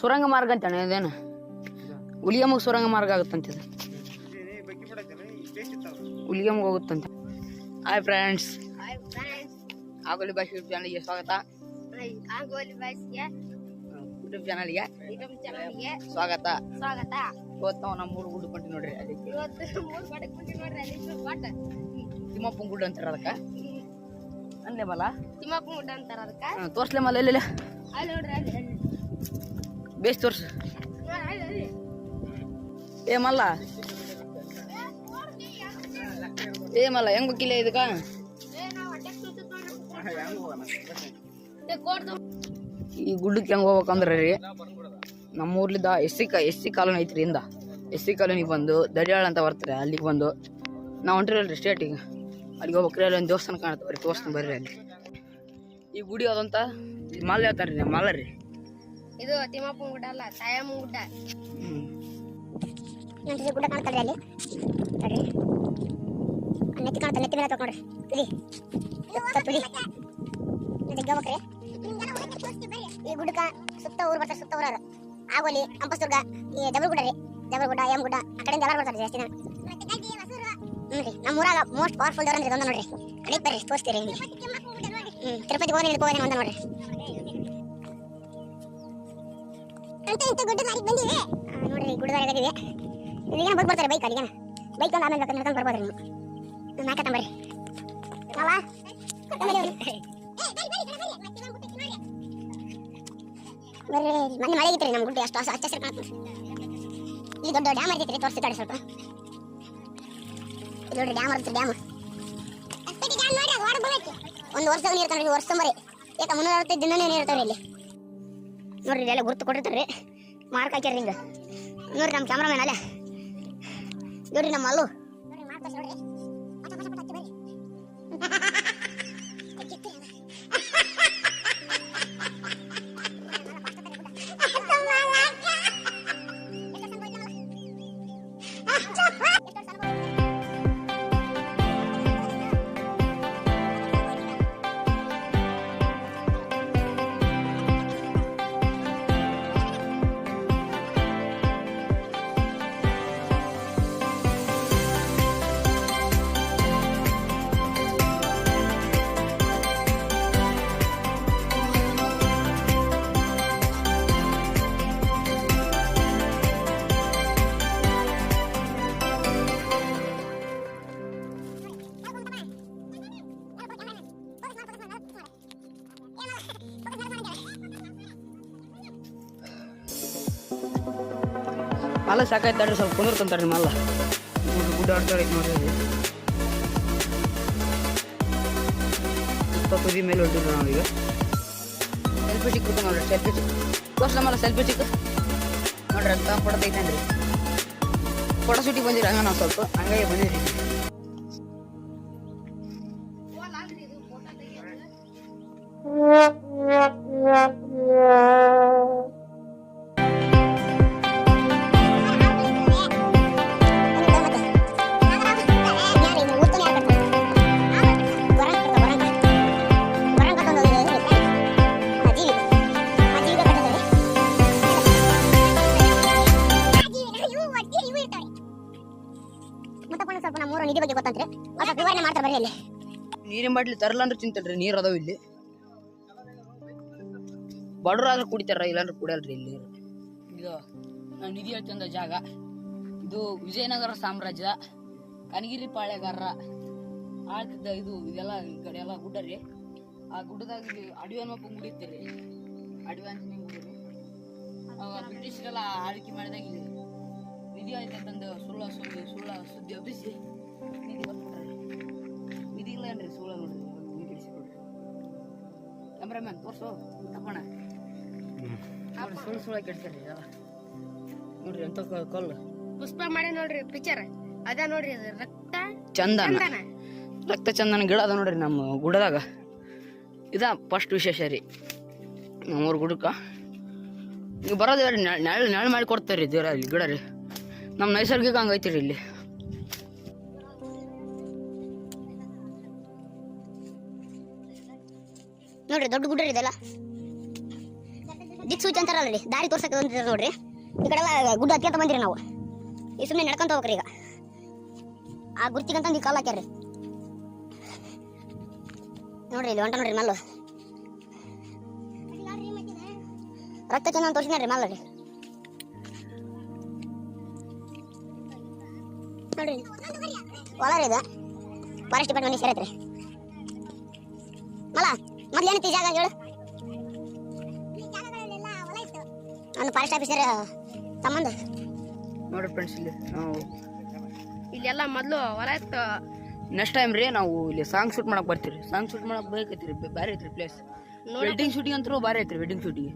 ಸುರಂಗ ಮಾರ್ಗ ಅಂತಾನೆ ಇದೇನು? ಉಲಿಯಮ್ಮಗೆ ಸುರಂಗ ಮಾರ್ಗ ಆಗುತ್ತಂತ ಇದು. ಉಲಿಯಮ್ಗೆ ಹೋಗುತ್ತಂತೆ. Hi friends Agoli boy YouTube ಚಾನಲ್ಗೆ ಸ್ವಾಗತ. ಯೂಟ್ಯೂಬ್ ಚಾನಲ್ಗೆ ಸ್ವಾಗತ. ಸ್ವಾಗತ. ಇವತ್ತು ನಾವು ನಮ್ಮ ಮೂರು ಗುಡ್ಡು ನೋಡ್ರಿ ಅದಕ್ಕೆ ತಿಮ್ಮಪ್ಪನ ಗುಡ್ಡು ಅಂತಾರ ಅದಕ್ಕೆ. ಅಲ್ಲೇ ಮಲ ತಿಮ್ಮಪ್ಪ ಮುಡ್ಡ ಅಂತಾರ ಅದಕ್ಕ? ತೋರ್ಸ್ಲೆ ಮಲ ಇಲ್ಲ ಅಲ್ಲಿ ನೋಡ್ರಿ ಅಲ್ಲಿ ಅಲ್ಲಿ. ಬೇಸ್ ತೋರ್ಸು. ಏ ಮಲ್ಲ. ಏ ಮಲ್ಲ ಹೆಂಗ್ ಗೊತ್ತಿಲ್ಲ ಇದಕ್ಕ? ಈ ಗುಡ್ಡಕ್ಕೆ ಹೆಂಗ್ ಹೋಗ್ಬೇಕಂದ್ರೆ ರೀ ನಮ್ಮ ಊರ್ಲಿದ್ದ S C S C colony ಐತ್ರಿ ಇಂದ ಎಸ್ ಸಿ ಕಾಲೋನಿಗೆ ಬಂದು ದಡಿಯಾಳ ಅಂತ ಬರ್ತಾರೆ ಅಲ್ಲಿಗೆ ಬಂದು. ನಾವು ಹೊಂಟಿರಲ್ರಿ ಸ್ಟೇಟಿಗೆ ಅಲ್ಲಿಗೆ ಹೋಗ್ಬೇಕ್ರಿ ಅಲ್ಲಿ ಒಂದು ದೇವಸ್ಥಾನ ಕಾಣುತ್ತೆ. ಬರ್ರಿ ತೋರಿಸ್ತೀನಿ ಬರ್ರಿ ಅಲ್ಲಿ. ಈ ಗುಡಿ ಯಾವ್ದಂತ? ಮಲ್ಲ ಮಾಲ್ ಹೇಳ್ತಾರೆ ರೀ ಮಾಲ ರೀ. ಇದು ತಿಮ್ಮಪ್ಪ ಗುಡ್ಡ ಅಲ್ಲ ತಾಯಮ್ಮ ಗುಡ್ಡ. ಗುಡ್ಡ ಕಾಣ್ತಲ್ರಿ ಅಲ್ಲಿ. ನೋಡ್ರಿ. ನೆತ್ತಿ ಕಾಣ್ತಾ ನೆತ್ತಿ ಮೇಲೆ ತಗೊಂಡ್ರಿ. ತುದಿ. ಈ ಗುಡ್ಡಕ್ಕ ಸುತ್ತ ಊರು ಬರ್ತಾರೆ ಸುತ್ತ ಊರ ಆಗೋಲಿ ಅಂಪಸ್ತುರ್ಗ ಈ ಡಬಲ್ ಗುಡ್ಡ ರೀ. ಡಬಲ್ ಗುಡ್ಡ ಎಂ ಗುಡ್ಡ ಆ ಕಡೆಯಿಂದ ಎಲ್ಲರೂ ಬರ್ತಾರೆ ಜಾಸ್ತಿ ಹ್ಞೂ ರೀ ನಮ್ಮ ಊರಾಗ ಮೋಸ್ಟ್ ಪವರ್ಫುಲ್ ದೇವ್ರ ಅಂದ್ರೆ ಇದೊಂದು ನೋಡ್ರಿ. ಕಡೆಗೆ ಬರ್ರಿ ತೋರಿಸ್ತೀರಿ ನಿಮಗೆ. ಹ್ಞೂ ತಿರುಪತಿ ಹೋಗಿ ನಿಲ್ಕೋ ಒಂದು ನೋಡ್ರಿ. ಅಂತ ಇಂಥ ಗುಡ್ಡ ಮಾರಿಗೆ ಬಂದಿವೆ? ನೋಡ್ರಿ ಗುಡ್ಡದಾಗ ಇದೀವಿ ಇಲ್ಲಿಗೇನ ಬಂದು ಬರ್ತಾರೆ ಬೈಕ್ ಅಲ್ಲಿಗೇನ ಬೈಕ್ ಒಂದು ಆಮೇಲೆ ಬೇಕಾದ್ರೆ ನಡ್ಕೊಂಡು ಬರ್ಬೋದ್ರಿ ನೀವು. ಮ್ಯಾಕ ತಂಬರ್ರಿ ನಾವ ಬರ್ರಿ. ಮೊನ್ನೆ ಮಳೆ ಆಗಿತ್ತು ನಮ್ಮ ಗುಡ್ಡ ಅಷ್ಟು ಹಚ್ಚ ಹಸಿರು ಕಾಣ್ತದೆ. ಇಲ್ಲಿ ದೊಡ್ಡ ಡ್ಯಾಮ್ ಐತಿ ತೋರಿಸ್ತಿದ್ದಾಳೆ ಸ್ವಲ್ಪ. ಇಲ್ಲಿ ನೋಡ್ರಿ ಡ್ಯಾಮ್ ಇರುತ್ತೆ ಡ್ಯಾಮ್. ಒಂದು ವರ್ಷದಾಗ ನೀರು ಇರ್ತಾವೆ ವರ್ಷ ಮರಿ. ಯಾಕ ಮುನ್ನೂರ ಅರವತ್ತೈದು ದಿನ ನೀರು ಇರ್ತಾವ್ರಿ ಇಲ್ಲಿ. ನೋಡ್ರಿ ಇದೆಲ್ಲ ಗುರುತು ಕೊಟ್ಟಿರ್ತಾರೆ ಮಾರ್ಕ್ ಹಾಕ್ಯಾರ ಹಿಂಗೆ. ನೋಡ್ರಿ ನಮ್ಮ ಕ್ಯಾಮ್ರಾಮನ್ ಅಲ್ಲೇ. ನೋಡ್ರಿ ನಮ್ಮ ಅಲ್ಲು ಮಲ್ಲ ಸಾಕಾಯ್ತು ತಡ್ರಿ ಸ್ವಲ್ಪ ಕುಂದಿರ್ತಂತಾರೆ ಮಲ್ಲ ಗುಡ್ಡಾಡ್ತಾರೆ ನೋಡ್ರಿ ಇಲ್ಲಿ. ಇಪ್ಪತ್ತು ತುದಿ ಮೇಲೆ ಹೊಂಟಿದ್ವಿ ನಾವೀಗ ಸೆಲ್ಫಿ ಚಿಕ್ಕ ನೋಡ್ರಿ ಸೆಲ್ಫಿ ಚಿಕ್ಕ ತೋರ್ಸ ಮಲ್ಲ ಸೆಲ್ಫಿ ಚಿಕ್ಕ ನೋಡ್ರಿ ಅಂತ ಫೋಟೋ ತೆಗಿತಾನ್ರಿ ಫೋಟೋ ಶೂಟಿಗೆ ಬಂದಿರಿ ಹಂಗ ನಾವು ಸ್ವಲ್ಪ ಹಂಗಾಗಿ ಬಂದಿರಿ. ಬಗ್ಗೆ ಗೊತ್ತಂತ್ರಿ? ಸ್ವಲ್ಪ ವಿವರಣೆ ಮಾಡ್ತಾರೆ ಬರ್ರಿ ಅಲ್ಲಿ. ಮಾಡ್ಲಿ ಬಾಟ್ಲಿ ಅಂದ್ರೆ ತಿಂತಾರ್ರಿ ನೀರು ಅದಾವ ಇಲ್ಲಿ. ಬಡವ್ರಾದ್ರೆ ಕುಡಿತಾರ ಇಲ್ಲಾಂದ್ರೆ ಕುಡಿಯಲ್ರಿ ಇಲ್ಲಿ. ನೀರು ಇದು ನಾವು ನಿಧಿ ಹೇಳ್ತಂದ ಜಾಗ. ಇದು ವಿಜಯನಗರ ಸಾಮ್ರಾಜ್ಯ ಕನಗಿರಿ ಪಾಳೆಗಾರರ ಆಳ್ತಿದ್ದ ಇದು ಇದೆಲ್ಲ ಈ ಕಡೆ ಎಲ್ಲ ಗುಡ್ಡ ರೀ ಆ ಗುಡ್ಡದಾಗ ಇದು ಅಡವಿ ಹನುಮಪ್ಪ ಗುಡಿ ಇತ್ತು ರೀ ಅಡವಿ ಅಂತ ನೀವು ಬ್ರಿಟಿಷರೆಲ್ಲ ಆಳ್ಕೆ ಮಾಡಿದಾಗ ಇಲ್ಲಿ ನಿಧಿ ಆಯ್ತು ಅಂತಂದು ಸುಳ್ಳ ಸುದ್ದಿ ಸುಳ್ಳ ಸುದ್ದಿ ಹಬ್ಬಿಸಿ ಕ್ಯಾಮ್ರಾಮ್ಯಾನ್ ತೋರ್ಸು ತಗೋಣ. ಸುಳ್ಳು ಸುಳ್ಳ ಎಲ್ಲ ನೋಡ್ರಿ ಎಂತ ಕಲ್ಲು. ಪುಷ್ಪ ಮಾಡಿ ನೋಡ್ರಿ ಪಿಕ್ಚರ್ ಅದ ನೋಡ್ರಿ ಅದು ರಕ್ತ ಚಂದನ. ರಕ್ತ ಚಂದನ ಗಿಡ ಅದ ನೋಡ್ರಿ ನಮ್ಮ ಗುಡದಾಗ. ಇದ ಫಸ್ಟ್ ವಿಶೇಷ ರೀ. ನಮ್ಮೂರು ಗುಡಕ್ಕ. ನೀವು ಬರೋದು ನೆಳ್ ನೆಳ ಮಾಡಿ ಕೊಡ್ತಾರೆ ದೇವ್ರ ಇಲ್ಲಿ ಗಿಡ ರೀ. ನಮ್ಮ ನೈಸರ್ಗಿಕ ಹಂಗೈತಿ ರೀ ಇಲ್ಲಿ. ನೋಡ್ರಿ, ದೊಡ್ಡ ಗುಡ್ಡ ರೀ ಇದೆಲ್ಲ ದಿಕ್ ಸೂಚಿ ಅಂತಾರಲ್ಲ ರೀ ದಾರಿ ತೋರ್ಸಕ್ಕೆ ಬಂದಿದ್ದಾರೆ ನೋಡ್ರಿ. ಈ ಕಡೆ ಎಲ್ಲ ಗುಡ್ಡ ಹತ್ಕೊಂತ ಬಂದಿರಿ ನಾವು. ಈ ಸುಮ್ಮನೆ ನಡ್ಕೊಂತ ಹೋಗ್ರಿ ಈಗ. ಆ ಗುರ್ತಿಗಂತಂದು ಈ ಕಾಲ ಹಾಕ್ಯಾರ್ರಿ. ನೋಡ್ರಿ, ಇಲ್ಲಿ ಹೊಂಟ ನೋಡ್ರಿ ಮಲ್ಲು. ರಕ್ತ ಚೆನ್ನ ತೋರಿಸಿದ್ರಿ ಮಲ್ಲ ರೀ ನೋಡ್ರಿ ಹೊಲ ರೀ ಇದು ಫಾರೆಸ್ಟ್ ಡಿಪಾರ್ಟ್ಮೆಂಟ್ ಸೇರೈತ್ರಿ. ಮಲ್ಲ ಮೊದ್ಲು ಏನೈತಿ ಈ ಜಾಗ ಹೇಳು. ನಾನು ಫಾರೆಸ್ಟ್ ಆಫೀಸರ್ ಸಂಬಂಧ ನೋಡಿ ಫ್ರೆಂಡ್ಸ್ ಇಲ್ಲಿ. ನಾವು ಇಲ್ಲೆಲ್ಲ ಮೊದಲು ಹೊಲ ಇತ್ತು ನೆಕ್ಸ್ಟ್ ಟೈಮ್ ರೀ ನಾವು ಇಲ್ಲಿ ಸಾಂಗ್ ಶೂಟ್ ಮಾಡಕ್ ಬರ್ತೀವಿ ಸಾಂಗ್ ಶೂಟ್ ಮಾಡಕ್ ಬೇಕೈತ್ರಿ ಬೇರೆ ಐತ್ರಿ ಪ್ಲೇಸ್ ವೆಡ್ಡಿಂಗ್ ಶೂಟಿಂಗ್ ಅಂತೂ ಭಾರಿ ಐತ್ರಿ ವೆಡ್ಡಿಂಗ್ ಶೂಟಿಂಗ್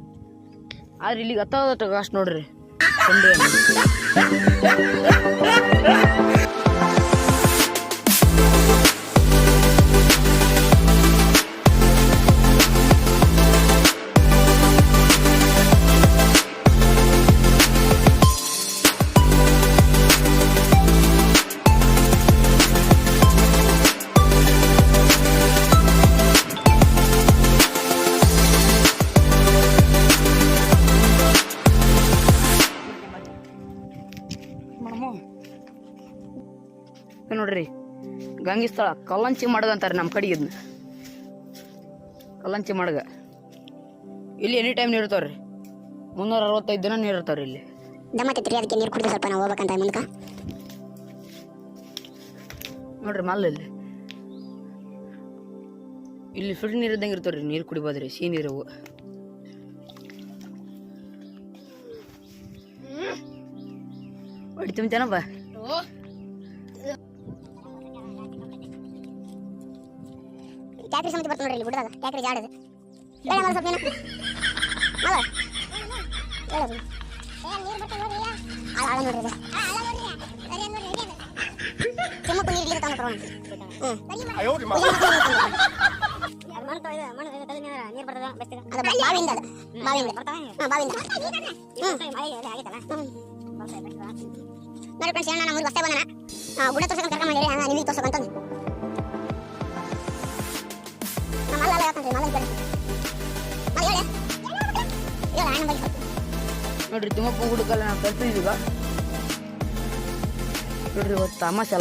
ಆದ್ರೆ ಇಲ್ಲಿಗೆ ಹತ್ತದ ಕಾಸ್ಟ್ ನೋಡ್ರಿ. ಸಂಡೇ ನೋಡ್ರಿ. ಗಂಗಿ ಸ್ಥಳ ಕಲ್ಲಂಚಿ ಮಾಡಗ ಅಂತಾರೆ ನಮ್ಮ ಕಡೆ ಇದನ್ನ ಕಲ್ಲಂಚಿ ಮಾಡಗ. ಇಲ್ಲಿ ಎನಿ ಟೈಮ್ ನೀರು ಇರ್ತಾವ್ರಿ ಮುನ್ನೂರ ಅರವತ್ತೈದು ದಿನ ನೀರು ಇರ್ತಾವ್ರಿ ಇಲ್ಲಿ ದಮ್ಮತ್ತೈತ್ರಿ ಅದಕ್ಕೆ ನೀರು ಕುಡಿದು ಸ್ವಲ್ಪ ನಾವು ಹೋಗ್ಬೇಕಂತ ಮುಂದಕ್ಕೆ ನೋಡ್ರಿ ಮಲ್ಲ ಇಲ್ಲಿ. ಇಲ್ಲಿ ಫಿಲ್ಟರ್ ನೀರು ಇದ್ದಂಗೆ ಇರ್ತಾವ್ರಿ ನೀರು ಕುಡಿಬೋದ್ರಿ ಸಿಹಿ ನೀರು ಅವು. ಹೊಡಿ ಟ್ಯಾಕ್ರಿ ಸಮಿತಿ ಬರ್ತಾನೆ ನೋಡ್ರಿ ಇಲ್ಲಿ ಗುಡ್ಡದಾಗ ಟ್ಯಾಕ್ರಿ ಜಾಡದು ಹೇಳ ಮರ ಸ್ವಲ್ಪ ನೀನು ಮಲ ಹೇಳದು ಆಳ ನೋಡ್ರಿ ಇದು ಕೆಮ್ಮಕ್ಕು ನೀರು ಇಲ್ಲಿ ತಗೊಂಡು ನೀರು ಬರ್ತದ ಅದು ಬಾವಿಯಿಂದ ಅದು ಬಾವಿಯಿಂದ ಹಾಂ ಬಾವಿಯಿಂದ ಹ್ಞೂ ನೋಡಿ ಫ್ರೆಂಡ್ಸ್ ಏನ ನಮ್ಮ ಹೊಸ್ತೇ ಬಂದನ ಗುಡ ತೋರ್ಸಕ್ಕೆ ಕರ್ಕೊಂಡ್ ಬಂದಿರಿ ಹಂಗ ನಿಮಗೆ ತೋರ್ಸಕ್ಕಂತ ನೋಡ್ರಿ ತಿಮ್ಮಪ್ಪ ಹುಡುಗಲ್ಲ ನಾವು ಕಲ್ತಿದ್ದೀಗ ನೋಡ್ರಿ ಇವತ್ತು ತಮಾಷೆ